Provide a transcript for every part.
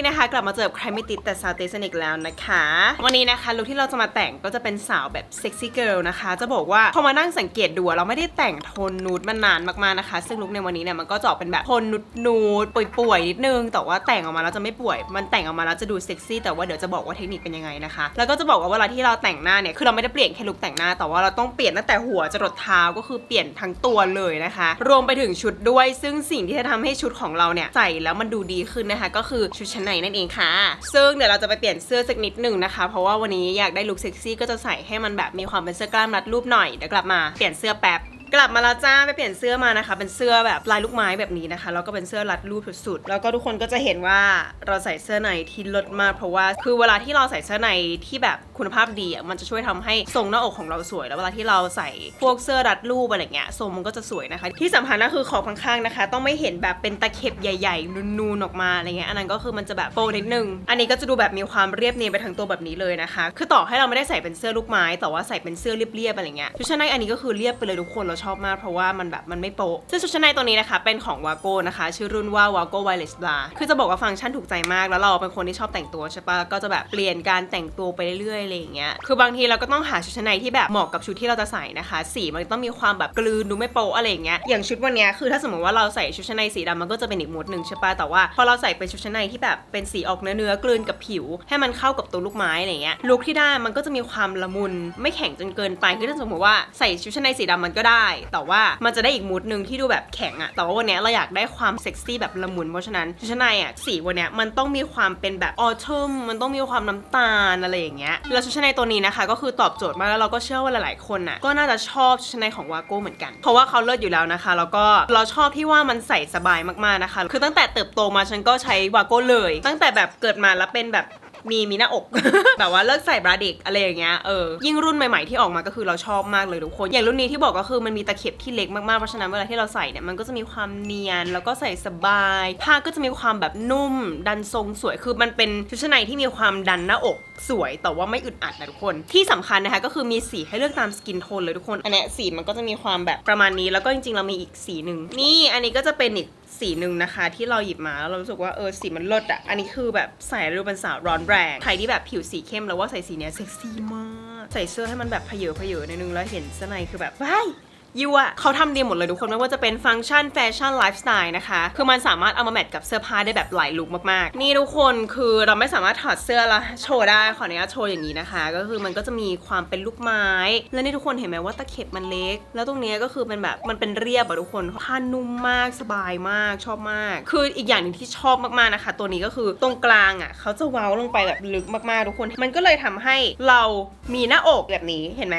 นี้นะคะ กลับมาเจอกับใครไม่ติดแต่สาวเตสนิกแล้วนะคะ วันนี้นะคะลุคที่เราจะมาแต่งก็จะเป็นสาวแบบเซ็กซี่เกิลนะคะ จะบอกว่าพอมานั่งสังเกตดูเราไม่ได้แต่งโทนนูดมานานมากๆนะคะ ซึ่งลุคในวันนี้เนี่ยมันก็จะออกเป็นแบบโทนนูดนูดๆป่วยๆนิดนึง แต่ว่าแต่งออกมาแล้วจะไม่ป่วย มันแต่งออกมาแล้วจะดูเซ็กซี่แต่ว่าเดี๋ยวจะบอกว่าเทคนิคเป็นยังไงนะคะ แล้วก็จะบอกว่าเวลาที่เราแต่งหน้าเนี่ยคือเราไม่ได้เปลี่ยนแค่ลุคแต่งหน้าแต่ว่าเราต้องเปลี่ยนตั้งแต่หัวจรดเท้าก็คือเปลี่ยนทั้งตัวเลยนะคะ รวมไปถึงชุดด้วย ซึ่งสิ่งที่จะทำให้ชุดของเราเนี่ยใส่แล้วมันดูดีขึ้นนะคะ ก็คือชุดชั้นในนั่นเองค่ะ ซึ่งเดี๋ยวเราจะไปเปลี่ยนเสื้อสักนิดหนึ่งนะคะ เพราะว่าวันนี้อยากได้ลุคเซ็กซี่ก็จะใส่ให้มันแบบมีความเป็นเสื้อกล้ามรัดรูปหน่อยเดี๋ยวกลับมาเปลี่ยนเสื้อแป๊บ กลับมาแล้วจ้าไปเปลี่ยนเสื้อมานะคะ เป็นเสื้อแบบลายลูกไม้แบบนี้นะคะแล้วก็เป็นเสื้อรัดรูปสุดๆแล้วก็ทุกคนก็จะเห็นว่าเราใส่เสื้อในที่ลดมากเพราะว่า คือเวลาที่เราใส่เสื้อในที่แบบคุณภาพดีอะมันจะช่วยทำให้ทรงหน้าอกของเราสวย แล้วเวลาที่เราใส่พวกเสื้อรัดรูปอะไรเงี้ยทรงมันก็จะสวยนะคะ ที่สำคัญก็คือขอบข้างๆนะคะ ต้องไม่เห็นแบบเป็นตะเข็บใหญ่ ๆ นูนๆออกมาอะไรเงี้ยอันนั้นก็คือมันจะแบบโปนิดนึงอันนี้ก็จะดูแบบมีความเรียบเนียนไปทั้งตัวแบบนี้เลยนะคะ คือต่อให้เราไม่ได้ใส่เป็นเสื้อลูกไม้ แต่ว่าใส่เป็นเสื้อเรียบๆอะไรเงี้ยชุดชั้นในอันนี้ก็คือเรียบไปเลยทุกคนเราชอบมากเพราะว่ามันแบบมันไม่โป๊ะซึ่งชุดชั้นในตัวนี้นะคะ เป็นของวาโก้นะคะ ชื่อรุ่นว่าวาโก้ไวเลสบลาคือจะบอกว่าฟังก์ชันถูกใจมาก แล้วเราเป็นคนที่ชอบแต่งตัวใช่ปะก็จะแบบเปลี่ยนการแต่งตัวไปเรื่อยๆอะไรอย่างเงี้ยคือบางทีเราก็ต้องหาชุดชั้นในที่แบบเหมาะกับชุดที่เราจะใส่นะคะ สีมันต้องมีความแบบกลืนดูไม่โป๊ะอะไรอย่างเงี้ยอย่างชุดวันเนี้ยคือถ้าสมมติว่าเราใส่ชุดชั้นในสีดำมันก็จะเป็นอีกมูดหนึ่งใช่ปะแต่ว่าพอเราใส่เป็นชุดชั้นในที่แบบเป็นสีออกเนื้อเนื้อกลืนกับผิว ให้มันเข้ากับตัวลูกไม้อะไรเงี้ยลุคที่ได้มันก็จะมีความละมุนไม่แข็งจนเกินไปคือถ้าสมมติว่าใส่ชุดชั้นในสีดำมันก็ได้แต่ว่ามันจะได้อีกมูดหนึ่งที่ดูแบบแข็งอะแต่ว่าวันนี้เราอยากได้ความเซ็กซี่แบบละมุนเพราะฉะนั้นชุดชั้นในอะสีวันนี้มันต้องมีความเป็นแบบออทัมมันต้องมีความน้ำตาลอะไรอย่างเงี้ยแล้วชุดชั้นในตัวนี้นะคะ ก็คือตอบโจทย์มากแล้วเราก็เชื่อว่าหลายๆคนน่ะก็น่าจะชอบชุดชั้นในของวาโก้เหมือนกันเพราะว่าเขาเลิศอยู่แล้วนะคะ แล้วก็เราชอบที่ว่ามันใส่สบายมากๆนะคะ คือตั้งแต่เติบโตมาฉันก็ใช้วาโก้เลย ตั้งแต่แบบเกิดมาแล้วเป็นแบบ มีมีหน้าอก แบบว่าเลิกใส่บราเด็กอะไรอย่างเงี้ยเออยิ่งรุ่นใหม่ๆที่ออกมาก็คือเราชอบมากเลยทุกคน อย่างรุ่นนี้ที่บอกก็คือมันมีตะเข็บที่เล็กมากๆเพราะฉะนั้นเวลาที่เราใส่เนี่ยมันก็จะมีความเนียนแล้วก็ใส่สบาย ผ้าก็จะมีความแบบนุ่ม ดันทรงสวยคือมันเป็นชุดชั้นในที่มีความดันหน้าอก สวยแต่ว่าไม่อึดอัดนะทุกคน ที่สำคัญนะคะก็คือมีสีให้เลือกตามสกินโทนเลยทุกคน อันนี้สีมันก็จะมีความแบบประมาณนี้ แล้วก็จริงๆเรามีอีกสีหนึ่งนี่อันนี้ก็จะเป็นอีกสีหนึ่งนะคะ ที่เราหยิบมาแล้วเรารู้สึกว่าเออสีมันเลิศอะอันนี้คือแบบใส่แล้วดูเป็นสาวร้อนแรงใครที่แบบผิวสีเข้มแล้วว่าใส่สีเนี้ยเซ็กซี่มาก ใส่เสื้อให้มันแบบเพเยอเพเยอในนึงแล้วเห็นเสื้อในคือแบบว้าย ยูอะเขาทำดีหมดเลยทุกคนไม่ว่าจะเป็นฟังก์ชันแฟชั่นไลฟ์สไตล์นะคะ คือมันสามารถเอามาแมทกับเสื้อผ้าได้แบบหลายลุคมากๆ นี่ทุกคนคือเราไม่สามารถถอดเสื้อแล้วโชว์ได้ขออนุญาตโชว์อย่างนี้นะคะ ก็คือมันก็จะมีความเป็นลูกไม้ แล้วนี่ทุกคนเห็นไหมว่าตะเข็บมันเล็ก แล้วตรงนี้ก็คือเป็นแบบมันเป็นเรียบอะทุกคนผ้านุ่มมากสบายมากชอบมาก คืออีกอย่างหนึ่งที่ชอบมากๆนะคะ ตัวนี้ก็คือตรงกลางอะเขาจะเว้าลงไปแบบลึกมากๆทุกคน มันก็เลยทำให้เรามีหน้าอกแบบนี้เห็นไหม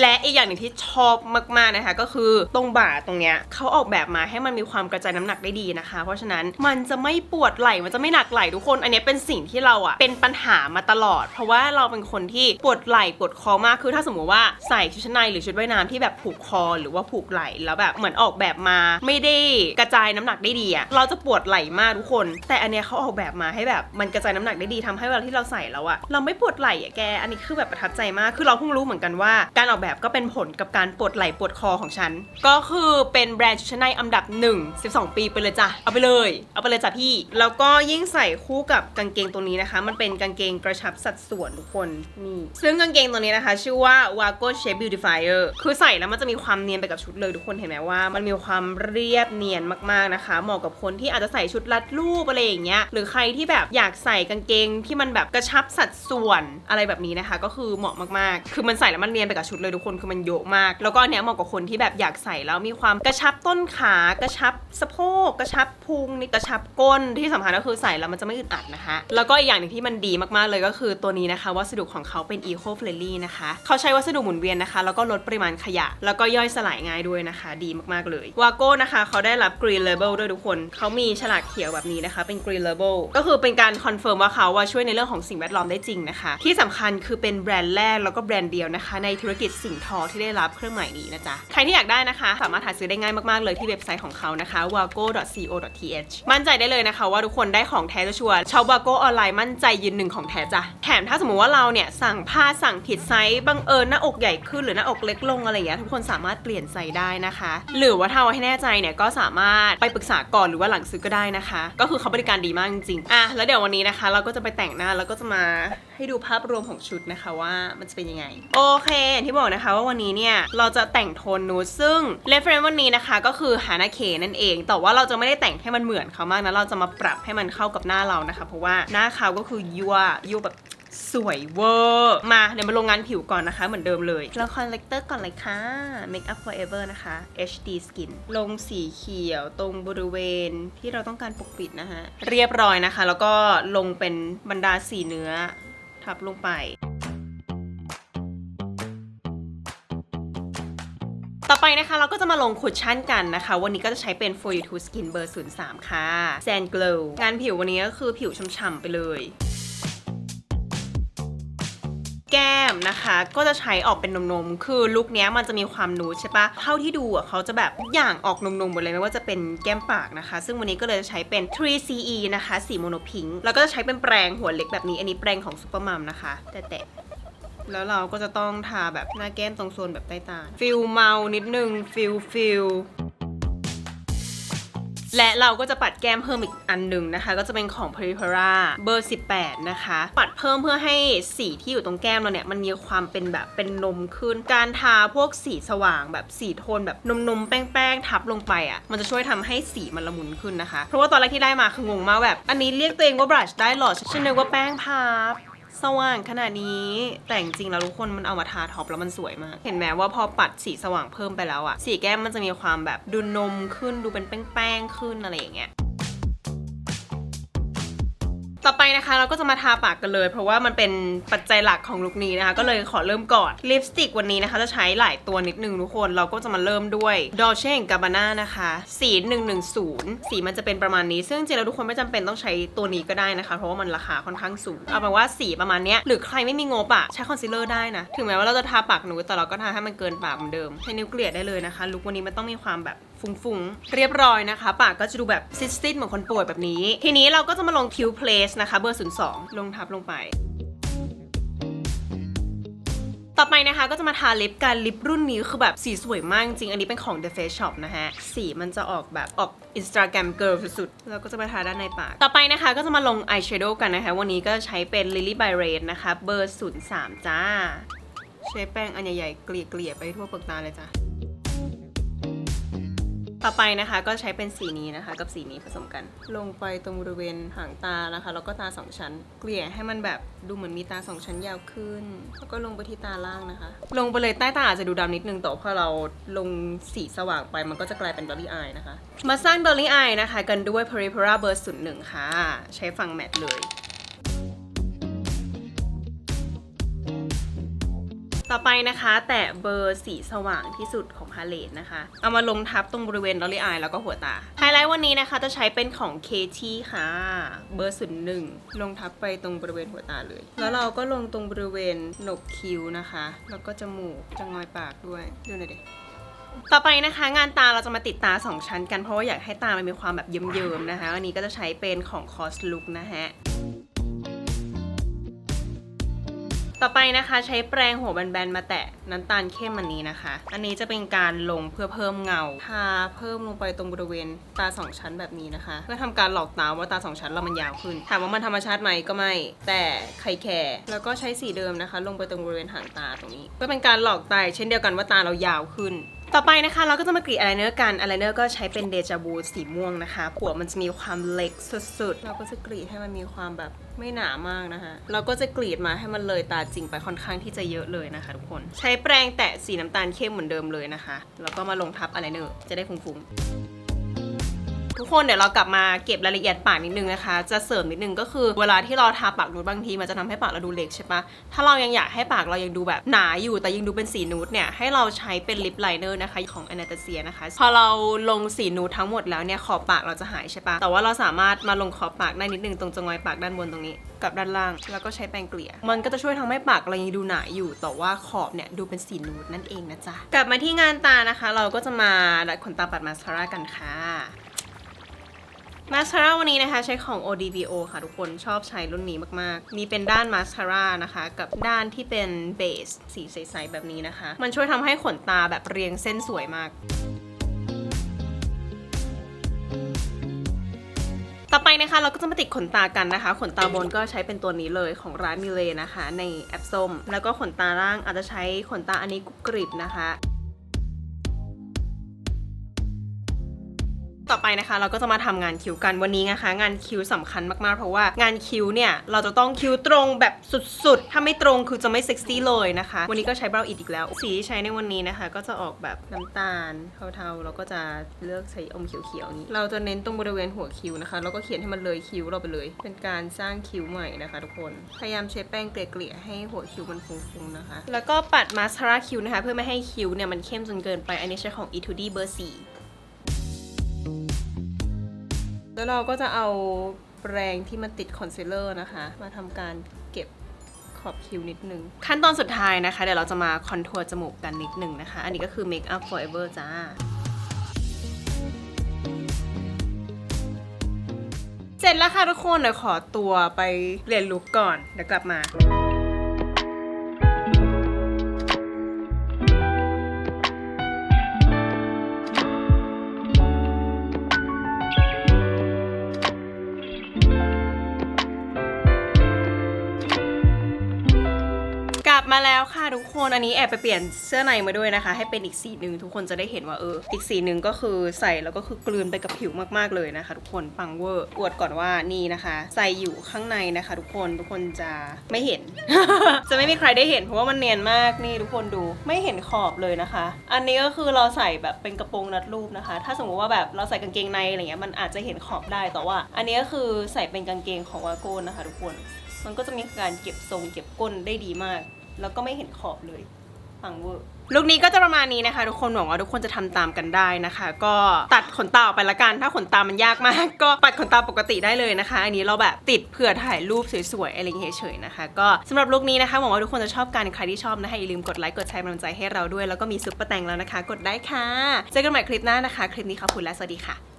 และอีกอย่างหนึ่งที่ชอบมากๆนะคะ ก็คือตรงบ่าตรงเนี้ยเขาออกแบบมาให้มันมีความกระจายน้ำหนักได้ดีนะคะ เพราะฉะนั้นมันจะไม่ปวดไหล่มันจะไม่หนักไหล่ทุกคน อันนี้เป็นสิ่งที่เราอะเป็นปัญหามาตลอด เพราะว่าเราเป็นคนที่ปวดไหล่ปวดคอมากคือถ้าสมมติว่าใส่ชุดชั้นในหรือชุดว่ายน้ำที่แบบผูกคอหรือว่าผูกไหล่แล้วแบบเหมือนออกแบบมา ไม่ได้กระจายน้ำหนักได้ดีอะเราจะปวดไหล่มากทุกคน แต่อันเนี้ยเขาออกแบบมาให้แบบมันกระจายน้ำหนักได้ดีทำให้เวลาที่เราใส่แล้วอะเราไม่ปวดไหล่อะแกอันนี้คือแบบประทับใจมากคือเราเพิ่งรู้เหมือนกันว่า การออกแบบก็เป็นผลกับการปวดไหล่ปวดคอของฉัน ก็คือเป็นแบรนด์ชุดชั้นในอันดับ 1 12 ปีไปเลยจ้ะ เอาไปเลย เอาไปเลยจ้ะพี่ แล้วก็ยิ่งใส่คู่กับกางเกงตัวนี้นะคะ มันเป็นกางเกงกระชับสัดส่วนทุกคนนี่ซึ่งกางเกงตัวนี้นะคะ ชื่อว่า Wago Shape Beautifier คือใส่แล้วมันจะมีความเนียนไปกับชุดเลยทุกคนเห็นไหมว่า มันมีความเรียบเนียนมากๆนะคะ เหมาะกับคนที่อาจจะใส่ชุดรัดรูปอะไรอย่างเงี้ยหรือใครที่แบบอยากใส่กางเกงที่มันแบบกระชับสัดส่วนอะไรแบบนี้นะคะ ก็คือเหมาะมากๆ คือมันใส่แล้วมันเนียนไปกับชุดเลยทุกคนคือมันโยกมาก แล้วก็อันเนี้ยเหมาะกับคนที่แบบอยากใส่แล้วมีความกระชับต้นขากระชับสะโพกกระชับพุงนี่กระชับก้นที่สำคัญก็คือใส่แล้วมันจะไม่อึดอัดนะคะ แล้วก็อีกอย่างหนึ่งที่มันดีมากๆเลยก็คือตัวนี้นะคะ วัสดุของเขาเป็น eco friendly นะคะเขาใช้วัสดุหมุนเวียนนะคะ แล้วก็ลดปริมาณขยะ แล้วก็ย่อยสลายง่ายด้วยนะคะ ดีมากๆเลยวาโก้นะคะเขาได้รับ green label ด้วยทุกคนเขามีฉลากเขียวแบบนี้นะคะ เป็น green label ก็คือเป็นการคอนเฟิร์มว่าเขาว่าช่วยในเรื่องของสิ่งแวดล้อมได้จริงนะคะ ที่สำคัญคือเป็นแบรนด์แรกแล้วก็แบรนด์เดียวนะคะในธุรกิจสิ่งทอที่ได้รับเครื่องหมายนี้นะจ๊ะ ใครที่อยากได้นะคะ สามารถหาซื้อได้ง่ายมากๆเลยที่เว็บไซต์ของเขานะคะ wago.co.th มั่นใจได้เลยนะคะ ว่าทุกคนได้ของแท้ชัวร์ชาว wago ออนไลน์มั่นใจยืนหนึ่งของแท้จ้ะแถมถ้าสมมติว่าเราเนี่ยสั่งผ้าสั่งผิดไซส์บังเอิญหน้าอกใหญ่ขึ้นหรือหน้าอกเล็กลงอะไรอย่างเงี้ยทุกคนสามารถเปลี่ยนไซส์ได้นะคะ หรือว่าถ้าเอาให้แน่ใจเนี่ยก็สามารถไปปรึกษาก่อนหรือว่าหลังซื้อก็ได้นะคะ ก็คือเขาบริการดีมากจริงๆอะแล้วเดี๋ยววันนี้นะคะ เราก็จะไปแต่งหน้าแล้วก็จะมา ให้ดูภาพรวมของชุดนะคะว่ามันจะเป็นยังไง โอเคอย่างที่บอกนะคะว่าวันนี้เนี่ยเราจะแต่งโทนนูดซึ่งเรฟเฟรนวันนี้นะคะก็คือฮานาเคนั่นเอง แต่ว่าเราจะไม่ได้แต่งให้มันเหมือนเขามากนะเราจะมาปรับให้มันเข้ากับหน้าเรานะคะ เพราะว่าหน้าเขาก็คือยั่วยั่วแบบสวยเวอร์มาเดี๋ยวมาลงงานผิวก่อนนะคะ เหมือนเดิมเลยเราคอนเลคเตอร์ก่อนเลยค่ะ Make up forever นะคะ HD skin ลงสีเขียวตรงบริเวณที่เราต้องการปกปิดนะคะ เรียบร้อยนะคะ แล้วก็ลงเป็นบรรดาสีเนื้อ ทับลงไป ต่อไปนะคะเราก็จะมาลงคุชชั่นกันนะคะ วันนี้ก็จะใช้เป็น For You To Skin เบอร์ 03 ค่ะ Sand Glow งานผิววันนี้ก็คือผิวฉ่ำๆไปเลย แก้มนะคะ ก็จะใช้ออกเป็นนมๆ คือลุคนี้มันจะมีความนูดใช่ปะเท่าที่ดูอะเขาจะแบบอย่างออกนมๆหมดเลยไม่ว่าจะเป็นแก้มปากนะคะ ซึ่งวันนี้ก็เลยจะใช้เป็น 3CE นะคะ สีโมโนพิงค์แล้วก็จะใช้เป็นแปรงหัวเล็กแบบนี้ อันนี้แปรงของซูเปอร์มัมนะคะ แต่แต่แล้วเราก็จะต้องทาแบบหน้าแก้มตรงโซนแบบใต้ตาฟิลเมานิดนึงฟิลฟิล และเราก็จะปัดแก้มเพิ่มอีกอันหนึ่งนะคะ ก็จะเป็นของ p r i p e r a เบอร์ 18 นะคะ ปัดเพิ่มเพื่อให้สีที่อยู่ตรงแก้มเราเนี่ย มันมีความเป็นแบบเป็นนมขึ้น การทาพวกสีสว่างแบบสีโทนแบบนมๆ แป้งๆ ทับลงไปอะ่ะ มันจะช่วยทำให้สีมันละมุนขึ้นนะคะ เพราะว่าตอนแรกที่ได้มาคืองงมากแบบ อันนี้เรียกตัวเองว่าบรัชได้หรอฉันนึกว่าแป้งพับ สว่างขนาดนี้ แต่จริงๆแล้วทุกคนมันเอามาทาท็อปแล้วมันสวยมาก เห็นไหมว่าพอปัดสีสว่างเพิ่มไปแล้วอะสีแก้มมันจะมีความแบบดูนมขึ้นดูเป็นแป้งๆขึ้นอะไรอย่างเงี้ย ต่อไปนะคะเราก็จะมาทาปากกันเลย เพราะว่ามันเป็นปัจจัยหลักของลุคนี้นะคะ ก็เลยขอเริ่มก่อนลิปสติกวันนี้นะคะ จะใช้หลายตัวนิดนึงทุกคนเราก็จะมาเริ่มด้วย Dolce Gabbana นะคะ สี 110 สีมันจะเป็นประมาณนี้ ซึ่งจริงๆแล้วทุกคนไม่จำเป็นต้องใช้ตัวนี้ก็ได้นะคะ เพราะว่ามันราคาค่อนข้างสูง เอาเป็นว่าสีประมาณนี้หรือใครไม่มีงบอะใช้คอนซีลเลอร์ได้นะถึงแม้ว่าเราจะทาปากหนูแต่เราก็ทาให้มันเกินปากเหมือนเดิมใช้นิ้วเกลี่ยได้เลยนะคะลุควันนี้มันต้องมีความแบบ ฟุ้งๆ เรียบร้อยนะคะ ปากก็จะดูแบบซิดๆเหมือนคนป่วยแบบนี้ ทีนี้เราก็จะมาลงคิวเพลสนะคะ เบอร์ 02 ลงทับลงไป ต่อไปนะคะก็จะมาทาลิปกันลิปรุ่นนี้คือแบบสีสวยมากจริง อันนี้เป็นของ The Face Shop นะฮะ สีมันจะออกแบบออก Instagram Girl สุดๆ แล้วก็จะมาทาด้านในปาก ต่อไปนะคะก็จะมาลงอายแชโดว์กันนะคะ วันนี้ก็ใช้เป็น Lily by Red นะคะ เบอร์ 03 จ้า ใช้แป้งอันใหญ่ๆเกลี่ยๆไปทั่วเปลือกตาเลยจ้ะ ต่อไปนะคะก็ใช้เป็นสีนี้นะคะ กับสีนี้ผสมกัน ลงไปตรงบริเวณหางตานะคะ แล้วก็ตาสองชั้น เกลี่ยให้มันแบบดูเหมือนมีตาสองชั้นยาวขึ้น แล้วก็ลงไปที่ตาล่างนะคะ ลงไปเลยใต้ตาอาจจะดูดำนิดนึงแต่พอเราลงสีสว่างไปมันก็จะกลายเป็นดอลลี่อายนะคะ มาสร้างดอลลี่อายนะคะ กันด้วย p e r i p e r a เบอร์01ค่ะ ใช้ฝั่งแมตต์เลย ต่อไปนะคะแตะเบอร์สีสว่างที่สุดของพาเลตนะคะ เอามาลงทับตรงบริเวณดอลลี่อายแล้วก็หัวตา ไฮไลท์วันนี้นะคะจะใช้เป็นของเคที่ค่ะ เบอร์ศูนย์หนึ่งลงทับไปตรงบริเวณหัวตาเลย แล้วเราก็ลงตรงบริเวณหนกคิ้วนะคะ แล้วก็จมูกจะงอยปากด้วยดูหน่อยดิต่อไปนะคะงานตาเราจะมาติดตา 2 ชั้นกันเพราะว่าอยากให้ตามันมีความแบบเยิ้มๆนะคะ อันนี้ก็จะใช้เป็นของ Cos Look นะฮะ ต่อไปนะคะใช้แปรงหัวแบนๆมาแตะน้ำตาลเข้มอันนี้นะคะ อันนี้จะเป็นการลงเพื่อเพิ่มเงาทาเพิ่มลงไปตรงบริเวณตาสองชั้นแบบนี้นะคะ เพื่อทำการหลอกตาว่าตาสองชั้นเรามันยาวขึ้น ถามว่ามันธรรมชาติไหมก็ไม่ แต่ใครแคร์แล้วก็ใช้สีเดิมนะคะ ลงไปตรงบริเวณหางตาตรงนี้ เพื่อเป็นการหลอกตาเช่นเดียวกันว่าตาเรายาวขึ้น ต่อไปนะคะเราก็จะมากรีดอายไลเนอร์กันอายไลเนอร์ก็ใช้เป็นเดจาบูสีม่วงนะคะหัวมันจะมีความเล็กสุดๆ เราก็จะกรีดให้มันมีความแบบไม่หนามากนะคะ เราก็จะกรีดมาให้มันเลยตาจริงไปค่อนข้างที่จะเยอะเลยนะคะทุกคน ใช้แปรงแตะสีน้ำตาลเข้มเหมือนเดิมเลยนะคะ แล้วก็มาลงทับอายไลเนอร์จะได้ฟุ้งๆ ทุกคนเดี๋ยวเรากลับมาเก็บรายละเอียดปากนิดนึงนะคะ จะเสริมนิดนึงก็คือเวลาที่เราทาปากนูดบางทีมันจะทำให้ปากเราดูเล็กใช่ปะถ้าเรายังอยากให้ปากเรายังดูแบบหนาอยู่แต่ยังดูเป็นสีนูดเนี่ยให้เราใช้เป็นลิปไลเนอร์นะคะของ a n a t a s i a นะคะ พอเราลงสีนูดทั้งหมดแล้วเนี่ยขอบปากเราจะหายใช่ปะแต่ว่าเราสามารถมาลงขอบปากได้นิดนึงตรงจงอยปากด้านบนตรงนี้กับด้านล่าง แล้วก็ใช้แปรงเกลี่ย มันก็จะช่วยทำให้ปากเรายังดูหนาอยู่ แต่ว่าขอบเนี่ยดูเป็นสีนูดนั่นเองนะจ๊ะ กลับมาที่งานตานะคะ เราก็จะมาดัดขนตาปัดมาสคาร่ากันค่ะ มาสคาร่าวันนี้นะคะ ใช้ของ ODBO ค่ะทุกคนชอบใช้รุ่นนี้มากๆ มีเป็นด้านมาสคาร่านะคะ กับด้านที่เป็นเบสสีใสๆแบบนี้นะคะ มันช่วยทำให้ขนตาแบบเรียงเส้นสวยมากต่อไปนะคะเราก็จะมาติดขนตากันนะคะ ขนตาบนก็ใช้เป็นตัวนี้เลยของร้านมิเลนะคะ ในแอปส้ม แล้วก็ขนตาล่างอาจจะใช้ขนตาอันนี้กรุบกริบนะคะ ต่อไปนะคะ เราก็จะมาทำงานคิวกันวันนี้นะคะ งานคิวสำคัญมากๆ เพราะว่างานคิวเนี่ยเราจะต้องคิวตรงแบบสุดๆ ถ้าไม่ตรงคือจะไม่เซ็กซี่เลยนะคะ วันนี้ก็ใช้เบราอิดอีกแล้ว สีที่ใช้ในวันนี้นะคะ ก็จะออกแบบน้ำตาลเทาๆแล้วก็จะเลือกใช้อมเขียวๆนี้ เราจะเน้นตรงบริเวณหัวคิวนะคะแล้วก็เขียนให้มันเลยคิ้วเราไปเลย เป็นการสร้างคิ้วใหม่นะคะ ทุกคนพยายามใช้แป้งเกลี่ยๆให้หัวคิ้วมันฟุ้งๆนะคะ แล้วก็ปัดมาสคาร่าคิ้วนะคะ เพื่อไม่ให้คิ้วเนี่ยมันเข้มจนเกินไปอันนี้ใช้ของ e 2 d เบอร์4 แล้วเราก็จะเอาแปรงที่มันติดคอนซีลเลอร์นะคะ มาทำการเก็บขอบคิ้วนิดนึง ขั้นตอนสุดท้ายนะคะ เดี๋ยวเราจะมาคอนทัวร์จมูกกันนิดนึงนะคะ อันนี้ก็คือ Make Up Forever จ้าเสร็จแล้วค่ะทุกคนเดี๋ยวขอตัวไปเปลี่ยนลุคก่อนเดี๋ยวกลับมา คนอันนี้แอบไปเปลี่ยนเสื้อในมาด้วยนะคะ ให้เป็นอีกสีหนึ่งทุกคนจะได้เห็นว่าเออ อีกสีหนึ่งก็คือใส่แล้วก็คือกลืนไปกับผิวมากๆเลยนะคะ ทุกคนปังเวอร์อวดก่อนว่านี่นะคะ ใส่อยู่ข้างในนะคะ ทุกคนทุกคนจะไม่เห็น จะไม่มีใครได้เห็นเพราะว่ามันเนียนมากนี่ทุกคนดูไม่เห็นขอบเลยนะคะ อันนี้ก็คือเราใส่แบบเป็นกระโปรงรัดรูปนะคะ ถ้าสมมติว่าแบบเราใส่กางเกงในอะไรเงี้ยมันอาจจะเห็นขอบได้แต่ว่า อันนี้ก็คือใส่เป็นกางเกงของวาโก้นะคะ ทุกคน มันก็จะมีการเก็บทรงเก็บก้นได้ดีมาก แล้วก็ไม่เห็นขอบเลยปังเวอร์ลุคนี้ก็จะประมาณนี้นะคะ ทุกคนหวังว่าทุกคนจะทำตามกันได้นะคะ ก็ตัดขนตาออกไปละกันถ้าขนตามันยากมาก ก็ปัดขนตาปกติได้เลยนะคะ อันนี้เราแบบติดเผื่อถ่ายรูปสวยๆอะไรอย่างเงี้ยเฉยๆนะคะ ก็สำหรับลุคนี้นะคะหวังว่าทุกคนจะชอบกันใครที่ชอบนะคะอย่าลืมกดไลค์กดแชร์กำลังใจให้เราด้วยแล้วก็มีซุปเปอร์แตงแล้วนะคะ กดได้ค่ะเจอกันใหม่คลิปหน้านะคะ คลิปนี้ขอบคุณและสวัสดีค่ะ